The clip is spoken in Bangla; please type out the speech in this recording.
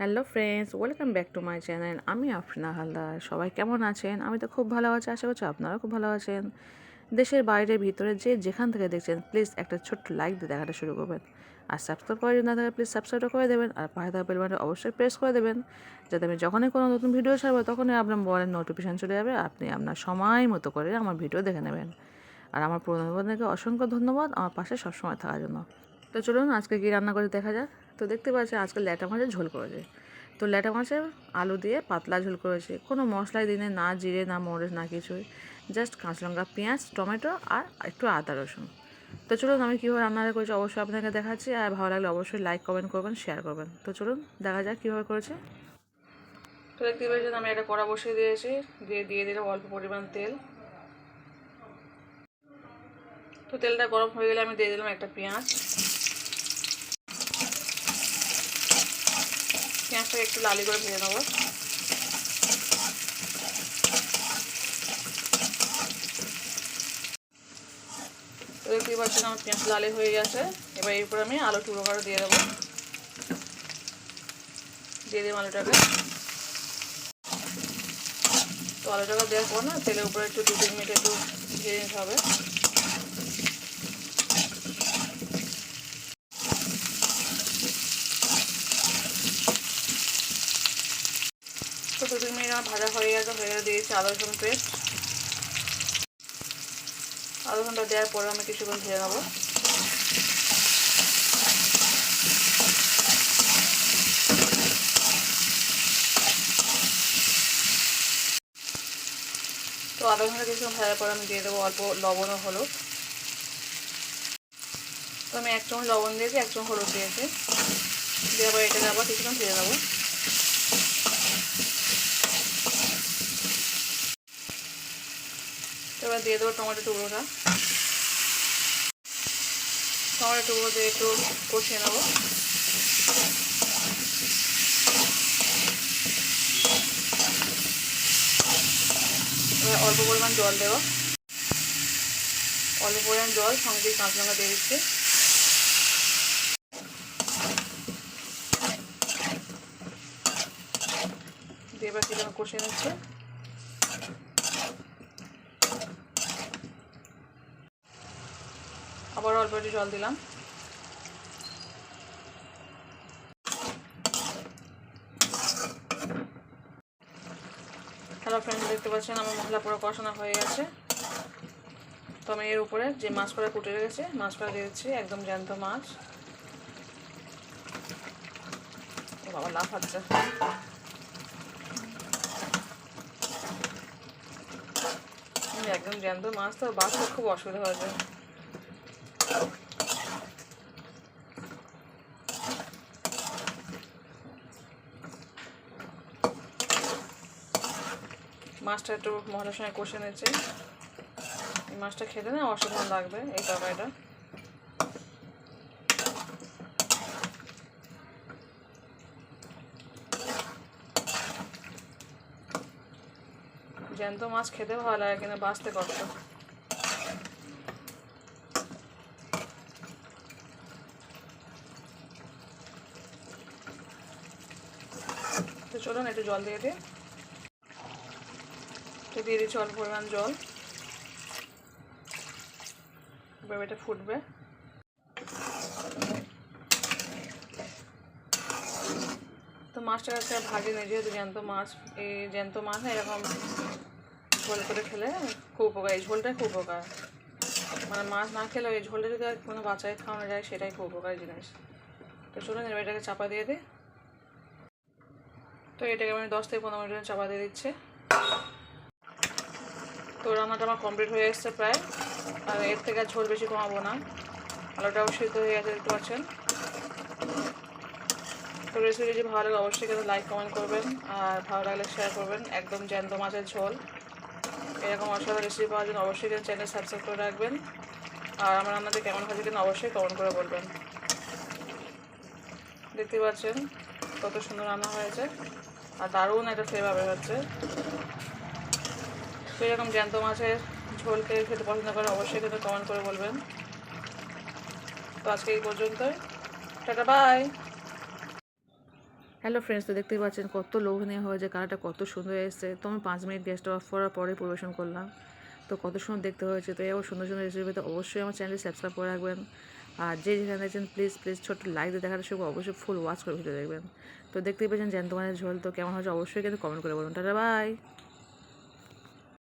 Hello friends, welcome back to my channel. আমি আফরিনা হালদার। সবাই কেমন আছেন? আমি তো খুব ভালো আছি, আশা করছি আপনারাও খুব ভালো আছেন। দেশের বাইরে, ভিতরে, যে যেখান থেকে দেখছেন প্লিজ একটা ছোট্ট লাইক দিয়ে দেখাটা শুরু করবেন। আর সাবস্ক্রাইব করে যদি না থাকে প্লিজ সাবস্ক্রাইবটা করে দেবেন। আর পাশে থাকা বাটনটা অবশ্যই প্রেস করে দেবেন, যাতে আমি যখনই কোনো নতুন ভিডিও ছাড়বো তখনই আপনার মোবাইলের নোটিফিকেশান চলে যাবে, আপনি আপনার সময় মতো করে আমার ভিডিও দেখে নেবেন। আর আমার পুরনো বন্ধুকে অসংখ্য ধন্যবাদ, আমার পাশে সবসময় থাকার জন্য। তো চলুন আজকে কী রান্না করে দেখা যাক। তো দেখতে পাচ্ছি আজকে ল্যাটা মাছের ঝোল করেছে। তো ল্যাটা মাছের আলু দিয়ে পাতলা ঝোল করেছে। কোনো মশলাই দিনে না জিরে, না মরিচ, না কিছুই। জাস্ট কাঁচা লঙ্কা, পেঁয়াজ, টমেটো আর একটু আদা, রসুন। তো চলুন আমি কীভাবে রান্নাটা করেছি অবশ্যই আপনাকে দেখাচ্ছি। আর ভালো লাগলে অবশ্যই লাইক কমেন্ট করবেন শেয়ার করবেন। তো চলুন দেখা যাক কীভাবে করেছে। তো দেখতে পেয়েছেন আমি একটা কড়া বসিয়ে দিয়েছি। দিয়ে দিয়ে দিলাম অল্প পরিমাণ তেল। তো তেলটা গরম হয়ে গেলে আমি দিয়ে দিলাম একটা পেঁয়াজ। পেঁয়াজটাকে একটু লালি করে ভেজে নেব। দেখতেই পাচ্ছেন আমার পেঁয়াজ লালি হয়ে গেছে। এবার এরপর আমি আলু টুকরো করে দিয়ে দেবো। দিয়ে দিলাম আলুটাকে। তো আলুটাকে দেওয়ার পর না, তেলের উপরে একটু দু তিন মিনিট একটু ভেজে নিতে হবে। তো দু তিন মিনিট আমার ভাজা হয়ে গেছে, হয়ে গেলে দিয়েছি আদা রসুন পেস্ট আধা ঘণ্টা দেওয়ার পরে আমি কিছুক্ষণ ভেজে নেব। তো আধা ঘণ্টা কিছুক্ষণ ভাজার পর আমি দিয়ে দেবো অল্প লবণ ও হলুদ। তো আমি এক চামচ লবণ দিয়েছি, এক চামচ হলুদ দিয়েছি। দিয়ে আবার এটাকে আবার কিছুক্ষণ ভেজে নেব। দিয়ে দেবো টমেটো টুকরোটা। টমেটো টুকরো দিয়ে একটু কষিয়ে নেব। অল্প পরিমাণ জল দেবো। অল্প পরিমাণ জল, সঙ্গে কাঁচা লঙ্কা দিয়ে দিচ্ছি। দিয়ে এবার কষিয়ে নিচ্ছে। আবার অল্প একটু জল দিলাম। হ্যালো ফ্রেন্ড দেখতে পাচ্ছেন আমার মশলা পুরো কষানো হয়ে গেছে। তো আমি এর উপরে যে মাছ করা কুটে রেখেছে মাছ করা দিয়ে দিচ্ছি, একদম জ্যান্ত মাছ। বাবা হচ্ছে একদম জ্যান্ত মাছ, তো বাঁচতে খুব অসুবিধা হয়েছে। মাছটা একটু মশলার সঙ্গে কষে নিচ্ছি। এই মাছটা খেতে না অসাধারণ লাগবে, এই তরকারিটা। জ্যান্ত মাছ খেতে ভালো লাগে, কিন্তু বাঁচতে কষ্ট। চলুন একটু জল দিয়ে দিই। তো দিয়ে দিচ্ছি অল্প পরিমাণ জল। এবার এটা ফুটবে। তো মাছটা হচ্ছে ভাজি নেই, যেহেতু জ্যান্ত মাছ, এই জ্যান্ত মাছ এরকম ঝোল করে খেলে খুব উপকার, এই ঝোলটাই খুব উপকার। মানে মাছ না খেলে এই ঝোলটা যদি কোনো বাচ্চাকে খাওয়ানো যায়, সেটাই খুব উপকারী জিনিস। তো চলুন এবার এটাকে চাপা দিয়ে দিই। তো এটাকে আমি দশ থেকে পনেরো মিনিট চাপা দিয়ে দিচ্ছি। তো রান্নাটা আমার কমপ্লিট হয়ে এসছে প্রায়। আর এর থেকে আর ঝোল বেশি কমাবো না। আলুটাও সিদ্ধ হয়ে গেছে, দেখতে পাচ্ছেন। তো রেসিপি যদি ভালো লাগে, অবশ্যই কিন্তু লাইক কমেন্ট করবেন। আর ভালো লাগলে শেয়ার করবেন। একদম জ্যান্ত মাছের ঝোল। এরকম অসাধারণ রেসিপি পাওয়ার জন্য অবশ্যই কিন্তু চ্যানেল সাবস্ক্রাইব করে রাখবেন। আর আমার রান্নাতে কেমন হয়েছে কিন্তু অবশ্যই কমেন্ট করে বলবেন। দেখতে পাচ্ছেন? কত সুন্দর রান্না হয়েছে আর দারুণ একটা ফ্লেভার বের হচ্ছে। তো এরকম জ্যান্ত মাছের ঝোল খেয়ে খেতে পছন্দ করে অবশ্যই কিন্তু কমেন্ট করে বলবেন। তো আজকে এই পর্যন্ত টাটা বাই হ্যালো ফ্রেন্ডস তো দেখতেই পাচ্ছেন কত লোভনীয় হয়েছে কালারটা কত সুন্দর এসেছে। তো আমি পাঁচ মিনিট গ্যাসটা অফ করার পরে পরিবেশন করলাম। তো কত সুন্দর দেখতে হয়েছে। তো এবার সুন্দর সুন্দর রেসিপি অবশ্যই আমার চ্যানেলটি সাবস্ক্রাইব করে রাখবেন। আর যে যেখানে দেখছেন প্লিজ প্লিজ ছোট্ট লাইক দিয়ে দেখাটা শুরু অবশ্যই ফুল ওয়াচ করে ভিডিও দেখবেন। তো দেখতেই পেয়েছেন জ্যান্ত মানের ঝোল, তো কেমন হয়েছে অবশ্যই কিন্তু কমেন্ট করে বলুন। Tata bye